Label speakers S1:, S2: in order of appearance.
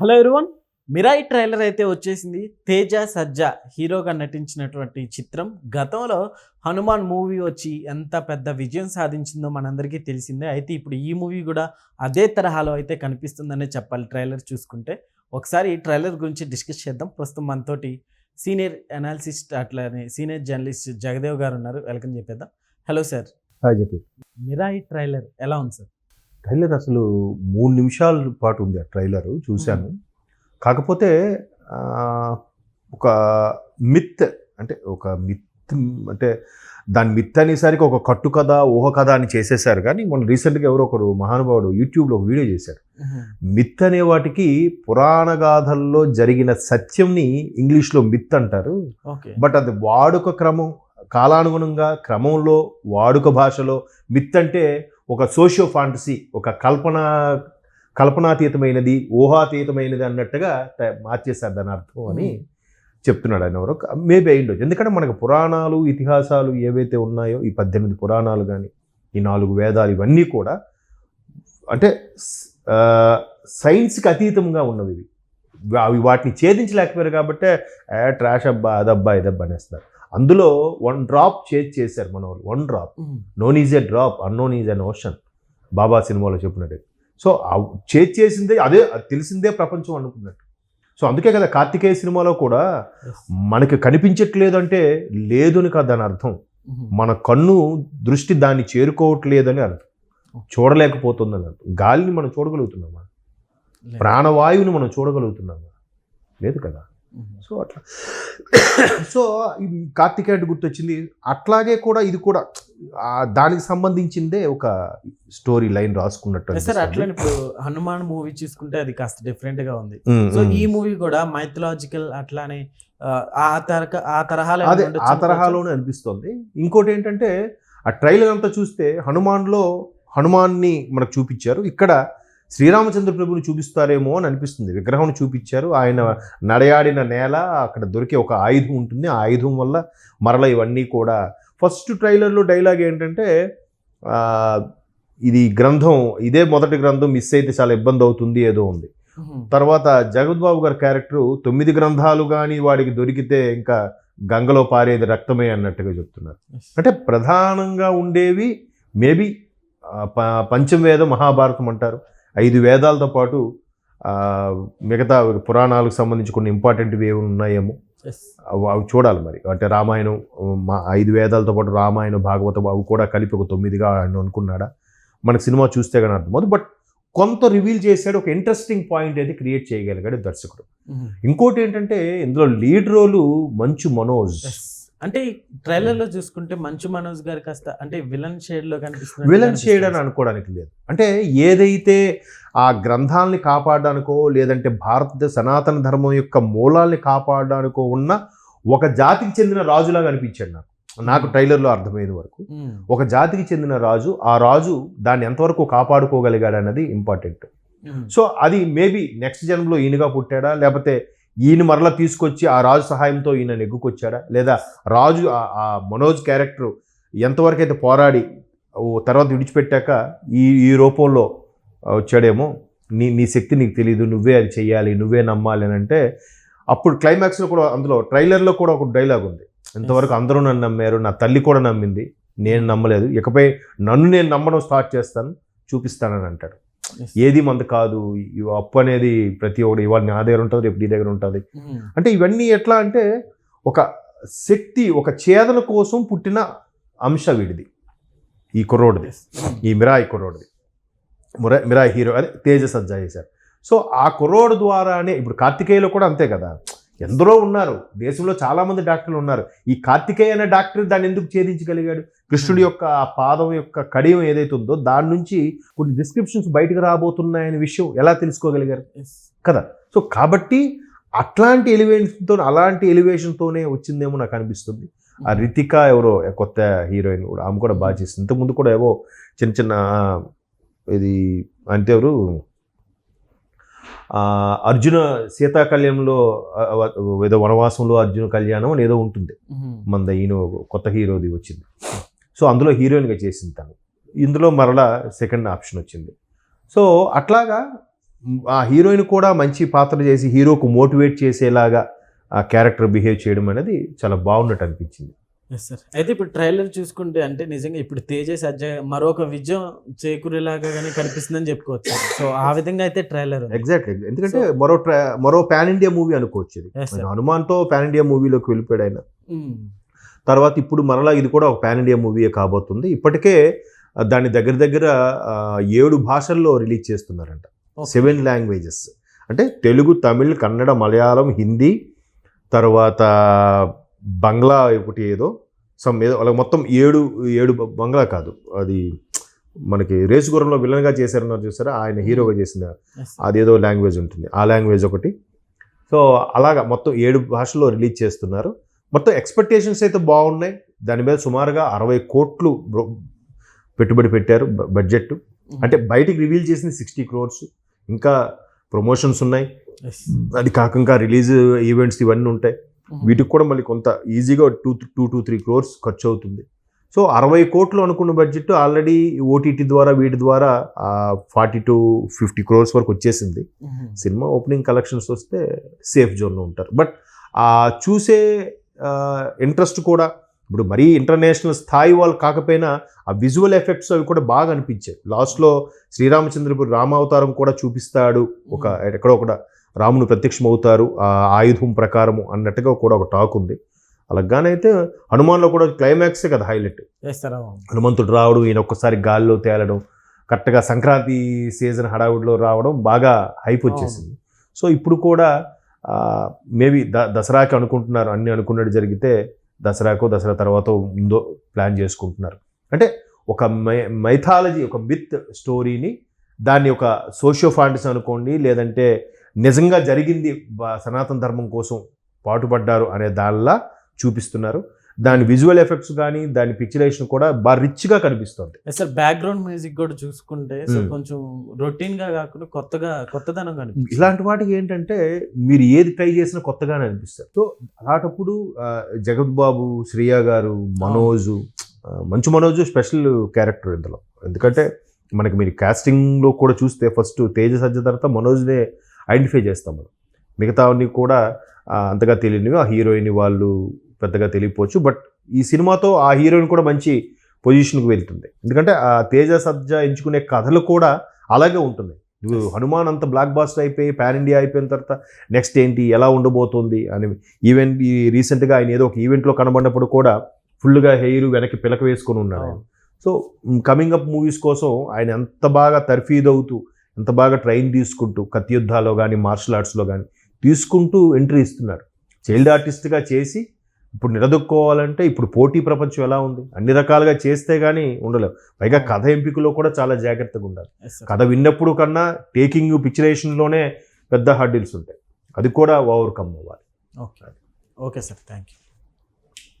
S1: Hello everyone Mirai trailer అయితే వచ్చేసింది. తేజ సజ్జా హీరోగా నటించినటువంటి చిత్రం. గతంలో హనుమాన్ మూవీ వచ్చి ఎంత పెద్ద విజయం సాధించిందో మనందరికీ తెలిసిందే. అయితే ఇప్పుడు ఈ మూవీ కూడా అదే తరహాలో అయితే కనిపిస్తుందనే చెప్పాలి ట్రైలర్ చూసుకుంటే. ఒకసారి ఈ ట్రైలర్ గురించి డిస్కస్ చేద్దాం. ప్రస్తుతం మనతోటి సీనియర్ అనాలిసిస్ట్ అట్లానే సీనియర్ జర్నలిస్ట్ జగదేవ్ గారు ఉన్నారు. వెల్కమ్ చెప్పేద్దాం. Hello sir.
S2: Hi
S1: Mirai trailer ఎలా ఉంది సార్?
S2: ట్రైలర్ అసలు మూడు నిమిషాల పాటు ఉంది ఆ ట్రైలర్ చూశాను. కాకపోతే ఒక మిత్ అంటే ఒక మిత్ అంటే దాని మిత్ అనేసరికి ఒక కట్టు కథ ఊహ కథ అని చేసేసారు. కానీ మొన్న రీసెంట్గా ఎవరో ఒకరు మహానుభావుడు యూట్యూబ్లో ఒక వీడియో చేశారు. మిత్ అనే వాటికి పురాణ గాథల్లో జరిగిన సత్యంని ఇంగ్లీష్లో మిత్ అంటారు.
S1: ఓకే.
S2: బట్ అది వాడుక క్రమం కాలానుగుణంగా క్రమంలో వాడుక భాషలో మిత్ అంటే ఒక సోషియో ఫాంటసీ ఒక కల్పన కల్పనాతీతమైనది ఊహాతీతమైనది అన్నట్టుగా మార్చేశారు దాని అర్థం అని చెప్తున్నాడు ఆయన ఎవరో. మేబీ అయ్యిండొచ్చు ఎందుకంటే మనకు పురాణాలు ఇతిహాసాలు ఏవైతే ఉన్నాయో ఈ పద్దెనిమిది పురాణాలు కానీ ఈ నాలుగు వేదాలు ఇవన్నీ కూడా అంటే సైన్స్కి అతీతంగా ఉన్నవి ఇవి. అవి వాటిని ఛేదించలేకపోయారు కాబట్టి ట్రాష్ అబ్బా అదబ్బా ఇదబ్బా అనేస్తారు అందులో వన్ డ్రాప్ చేజ్ చేశారు మన వాళ్ళు one drop known is a drop unknown is an ocean Baba సినిమాలో చెప్పినట్టు. సో చేజ్ చేసిందే అదే అది తెలిసిందే ప్రపంచం అనుకున్నట్టు. సో అందుకే కదా కార్తికేయ సినిమాలో కూడా మనకి కనిపించట్లేదు అంటే లేదు అని కాదు దాని అర్థం. మన కన్ను దృష్టి దాన్ని చేరుకోవట్లేదని అర్థం. చూడలేకపోతుందని అర్థం. గాలిని మనం చూడగలుగుతున్నామా? ప్రాణవాయువుని మనం చూడగలుగుతున్నామా? లేదు కదా. సో అట్లా. సో ఈ కార్తికేయుడు గుర్తొచ్చింది. అట్లాగే కూడా ఇది కూడా దానికి సంబంధించిందే ఒక స్టోరీ లైన్ రాసుకున్నట్టు
S1: సార్. అట్లనే ఇప్పుడు హనుమాన్ మూవీ చూసుకుంటే అది కాస్త డిఫరెంట్గా ఉంది. సో. ఈ మూవీ కూడా మైథలాజికల్ అట్లానే ఆ, తరక ఆ తరహాలో
S2: అదే ఆ తరహాలోనే అనిపిస్తుంది. ఇంకోటి ఏంటంటే ఆ ట్రైలర్ అంతా చూస్తే హనుమాన్లో హనుమాన్ని మనకు చూపించారు. ఇక్కడ శ్రీరామచంద్ర ప్రభుని చూపిస్తారేమో అని అనిపిస్తుంది. విగ్రహం చూపించారు. ఆయన నడయాడిన నేల అక్కడ దొరికే ఒక ఆయుధం ఉంటుంది. ఆ ఆయుధం వల్ల మరల ఇవన్నీ కూడా ఫస్ట్ ట్రైలర్లో డైలాగ్ ఏంటంటే ఇది గ్రంథం ఇదే మొదటి గ్రంథం మిస్ అయితే చాలా ఇబ్బంది అవుతుంది ఏదో ఉంది. తర్వాత జగద్బాబు గారి క్యారెక్టర్ తొమ్మిది గ్రంథాలు కానీ వాడికి దొరికితే ఇంకా గంగలో పారేది రక్తమే అన్నట్టుగా చెప్తున్నారు. అంటే ప్రధానంగా ఉండేవి మేబీ పంచమవేద మహాభారతం అంటారు. ఐదు వేదాలతో పాటు మిగతా పురాణాలకు సంబంధించి కొన్ని ఇంపార్టెంట్వి ఏమి ఉన్నాయేమో. అవి చూడాలి మరి అంటే రామాయణం మా ఐదు వేదాలతో పాటు రామాయణం భాగవతం అవి కూడా కలిపి ఒక తొమ్మిదిగా ఆయన అనుకున్నాడా మనకి సినిమా చూస్తే కానీ అర్థమవుతుంది బట్ కొంత రివీల్ చేశాడు ఒక ఇంట్రెస్టింగ్ పాయింట్ అయితే క్రియేట్ చేయగలిగాడు దర్శకుడు. ఇంకోటి ఏంటంటే ఇందులో లీడ్ రోలు మంచు మనోజ్.
S1: అంటే ట్రైలర్లో చూసుకుంటే మంచు మనోజ్ గారు కాస్త అంటే విలన్ షేడ్లో కనిపిస్తుంది
S2: విలన్ షేడ్ అని అనుకోవడానికి లేదు. అంటే ఏదైతే ఆ గ్రంథాలని కాపాడడానికో లేదంటే భారత సనాతన ధర్మం యొక్క మూలాల్ని కాపాడడానికో ఉన్న ఒక జాతికి చెందిన రాజులాగా అనిపించాడు నాకు. నాకు ట్రైలర్లో అర్థమైన వరకు. ఒక జాతికి చెందిన రాజు ఆ రాజు దాన్ని ఎంతవరకు కాపాడుకోగలిగాడు అన్నది ఇంపార్టెంట్. సో అది మేబీ నెక్స్ట్ జన్మలో ఈయనగా పుట్టాడా లేకపోతే ఈయన మరలా తీసుకొచ్చి ఆ రాజు సహాయంతో ఈయన నెగ్గుకొచ్చాడా? లేదా రాజు ఆ- మనోజ్ క్యారెక్టర్ ఎంతవరకు అయితే పోరాడి తర్వాత విడిచిపెట్టాక ఈ ఈ రూపంలో వచ్చాడేమో? నీ నీ శక్తి నీకు తెలియదు నువ్వే అది చెయ్యాలి నువ్వే నమ్మాలి అని అంటే అప్పుడు క్లైమాక్స్లో కూడా అందులో ట్రైలర్లో కూడా ఒక డైలాగ్ ఉంది. ఇంతవరకు అందరూ నన్ను నమ్మారు నా తల్లి కూడా నమ్మింది నేను నమ్మలేదు ఇకపై నన్ను నేను నమ్మడం స్టార్ట్ చేస్తాను చూపిస్తానని అంటాడు. ఏది మంది కాదు ఈ అప్పు అనేది ప్రతి ఒక్కటి ఇవాళ నా దగ్గర ఉంటుంది రేపు నీ దగ్గర ఉంటుంది. అంటే ఇవన్నీ ఎట్లా అంటే ఒక శక్తి ఒక ఛేదన కోసం పుట్టిన అంశ వీడిది. ఈ కుర్రోడిది. ఈ మిరాయి కుర్రోడిది. మురా మిరాయి హీరో అదే తేజ సజ్జా చేశారు. సో ఆ కుర్రోడు ద్వారానే ఇప్పుడు కార్తికేయలో కూడా అంతే కదా. ఎందరో ఉన్నారు. దేశంలో చాలామంది డాక్టర్లు ఉన్నారు. ఈ కార్తికేయ అనే డాక్టర్ దాన్ని ఎందుకు ఛేదించగలిగాడు? కృష్ణుడి యొక్క ఆ పాదం యొక్క కడియం ఏదైతే ఉందో దాని నుంచి కొన్ని డిస్క్రిప్షన్స్ బయటకు రాబోతున్నాయనే విషయం ఎలా తెలుసుకోగలిగారు? కదా? సో కాబట్టి అట్లాంటి ఎలివేషన్తో అలాంటి ఎలివేషన్తోనే వచ్చిందేమో నాకు అనిపిస్తుంది. ఆ రితిక ఎవరో కొత్త హీరోయిన్ కూడా ఆమె కూడా బాగా చేసింది. ఇంతకుముందు కూడా ఏవో చిన్న చిన్న ఇది అంటే ఎవరు? అర్జున సీతా కళ్యాణంలో ఆ, ఆ, ఏదో వనవాసంలో అర్జున కళ్యాణం అని ఏదో ఉంటుంది. మన ఈయన కొత్త హీరోది వచ్చింది. సో అందులో హీరోయిన్గా చేసింది తను. ఇందులో మరలా సెకండ్ ఆప్షన్ వచ్చింది. సో అట్లాగా ఆ హీరోయిన్ కూడా మంచి పాత్ర చేసి హీరోకు మోటివేట్ చేసేలాగా ఆ క్యారెక్టర్ బిహేవ్ చేయడం అనేది చాలా బాగున్నట్టు అనిపించింది.
S1: ఎస్ సార్ అయితే ఇప్పుడు ట్రైలర్ చూసుకుంటే అంటే నిజంగా ఇప్పుడు తేజ సజ్జ మరొక విజయం చేకూరేలాగా కానీ కనిపిస్తుందని చెప్పుకోవచ్చు. సో ఆ విధంగా అయితే ట్రైలర్
S2: ఎగ్జాక్ట్లీ ఎందుకంటే మరో ట్రా మరో పాన్ ఇండియా మూవీ అనుకోవచ్చు ఇది. హనుమాన్తో పాన్ ఇండియా మూవీలోకి వెళ్ళిపోయాడు ఆయన. తర్వాత ఇప్పుడు మరలా ఇది కూడా ఒక పాన్ ఇండియా మూవీయే కాబోతుంది. ఇప్పటికే ఆ, దాన్ని దగ్గర దగ్గర ఏడు భాషల్లో రిలీజ్ చేస్తున్నారంట. సెవెన్ లాంగ్వేజెస్ అంటే తెలుగు తమిళ్ కన్నడ మలయాళం హిందీ తర్వాత బంగ్లా ఒకటి ఏదో సమ్ ఏదో అలా మొత్తం ఏడు ఏడు బంగ్లా కాదు. అది మనకి రేసుగురంలో విలన్గా చేశారన్నారు చూసారా? ఆయన హీరోగా చేసిన అదేదో లాంగ్వేజ్ ఉంటుంది. ఆ లాంగ్వేజ్ ఒకటి. సో అలాగా మొత్తం ఏడు భాషల్లో రిలీజ్ చేస్తున్నారు. మొత్తం ఎక్స్పెక్టేషన్స్ అయితే బాగున్నాయి. దాని మీద సుమారుగా అరవై కోట్లు పెట్టుబడి పెట్టారు బడ్జెట్ అంటే బయటికి రివీల్ చేసింది సిక్స్టీ క్రోర్స్. ఇంకా ప్రమోషన్స్ ఉన్నాయి. అది కాక ఇంకా రిలీజ్ ఈవెంట్స్ ఇవన్నీ ఉంటాయి. వీటికి కూడా మళ్ళీ కొంత ఈజీగా two two two three crores ఖర్చు అవుతుంది సో అరవై కోట్లు అనుకున్న బడ్జెట్ ఆల్రెడీ ఓటీటీ ద్వారా వీటి ద్వారా ఫార్టీ టు ఫిఫ్టీ క్రోర్స్ వరకు వచ్చేసింది. సినిమా ఓపెనింగ్ కలెక్షన్స్ వస్తే సేఫ్ జోన్లో ఉంటారు. బట్ ఆ చూసే ఇంట్రెస్ట్ కూడా ఇప్పుడు మరీ ఇంటర్నేషనల్ స్థాయి వాళ్ళు కాకపోయినా ఆ విజువల్ ఎఫెక్ట్స్ అవి కూడా బాగా అనిపించాయి. లాస్ట్లో శ్రీరామచంద్రపురి రామావతారం కూడా చూపిస్తాడు. ఒక ఎక్కడో ఒకటి రాముడు ప్రత్యక్షం అవుతారు ఆ ఆయుధం ప్రకారము అన్నట్టుగా కూడా ఒక టాక్ ఉంది. అలాగానైతే హనుమాన్లో కూడా క్లైమాక్సే కదా హైలైట్. హనుమంతుడు రావడం ఈయన ఒక్కసారి గాల్లో తేలడం కరెక్ట్గా సంక్రాంతి సీజన్ హడావుడిలో రావడం బాగా హైప్ వచ్చేసింది. సో ఇప్పుడు కూడా మేబీ ద దసరాకి అనుకుంటున్నారు అన్ని అనుకున్నట్టు జరిగితే దసరాకో దసరా తర్వాత ముందో ప్లాన్ చేసుకుంటున్నారు. అంటే ఒక మై మైథాలజీ ఒక మిత్ స్టోరీని దాన్ని ఒక సోషియో ఫాంటసీ అనుకోండి లేదంటే నిజంగా జరిగింది సనాతన ధర్మం కోసం పాటుపడ్డారు అనే దానిలా చూపిస్తున్నారు. దాని విజువల్ ఎఫెక్ట్స్ కానీ దాని పిక్చరేషన్ కూడా బాగా రిచ్గా కనిపిస్తుంది.
S1: సార్ బ్యాక్గ్రౌండ్ మ్యూజిక్ కూడా చూసుకుంటే
S2: Hmm.
S1: కొంచెం రొటీన్గా కాకుండా కొత్తగా కొత్తదనం కనిపిస్తుంది.
S2: ఇలాంటి వాటికి ఏంటంటే మీరు ఏది ట్రై చేసినా కొత్తగానే అనిపిస్తారు సో అలాంటప్పుడు జగత్ బాబు శ్రియా గారు మనోజు మంచు మనోజు స్పెషల్ క్యారెక్టర్ ఇందులో. ఎందుకంటే మనకి మీరు casting-లో కూడా చూస్తే ఫస్ట్ తేజ సజ్జ తర్వాత మనోజ్నే ఐడెంటిఫై చేస్తాం మనం. మిగతావన్నీ కూడా అంతగా తెలియనివి ఆ హీరోయిన్ వాళ్ళు పెద్దగా తెలియకపోవచ్చు బట్ ఈ సినిమాతో ఆ హీరోయిన్ కూడా మంచి పొజిషన్కి వెళ్తుంది. ఎందుకంటే ఆ తేజ సజ్జ ఎంచుకునే కథలు కూడా అలాగే ఉంటుంది ఇప్పుడు హనుమాన్ అంత బ్లాక్ బాస్టర్ అయిపోయి పాన్ ఇండియా అయిపోయిన తర్వాత నెక్స్ట్ ఏంటి ఎలా ఉండబోతుంది అని ఈవెంట్ ఈ రీసెంట్గా ఆయన ఏదో ఒక ఈవెంట్లో కనబడినప్పుడు కూడా ఫుల్గా హెయిర్ వెనక్కి పిలక వేసుకొని ఉన్నాడు. సో కమింగ్ అప్ మూవీస్ కోసం ఆయన ఎంత బాగా తర్ఫీద్ ఎంత బాగా ట్రైన్ తీసుకుంటూ కత్తి యుద్ధాలో కానీ మార్షల్ ఆర్ట్స్లో కానీ తీసుకుంటూ ఎంట్రీ ఇస్తున్నాడు చైల్డ్ ఆర్టిస్ట్గా చేసి ఇప్పుడు నిలదొక్కోవాలంటే ఇప్పుడు పోటీ ప్రపంచం ఎలా ఉంది? అన్ని రకాలుగా చేస్తే కానీ ఉండలేవు పైగా కథ ఎంపికలో కూడా చాలా జాగ్రత్తగా ఉండాలి. కథ విన్నప్పుడు కన్నా టేకింగ్ పిక్చరేషన్లోనే పెద్ద హర్డిల్స్ ఉంటాయి. అది కూడా ఓవర్కమ్ అవ్వాలి.
S1: Okay okay sir thank you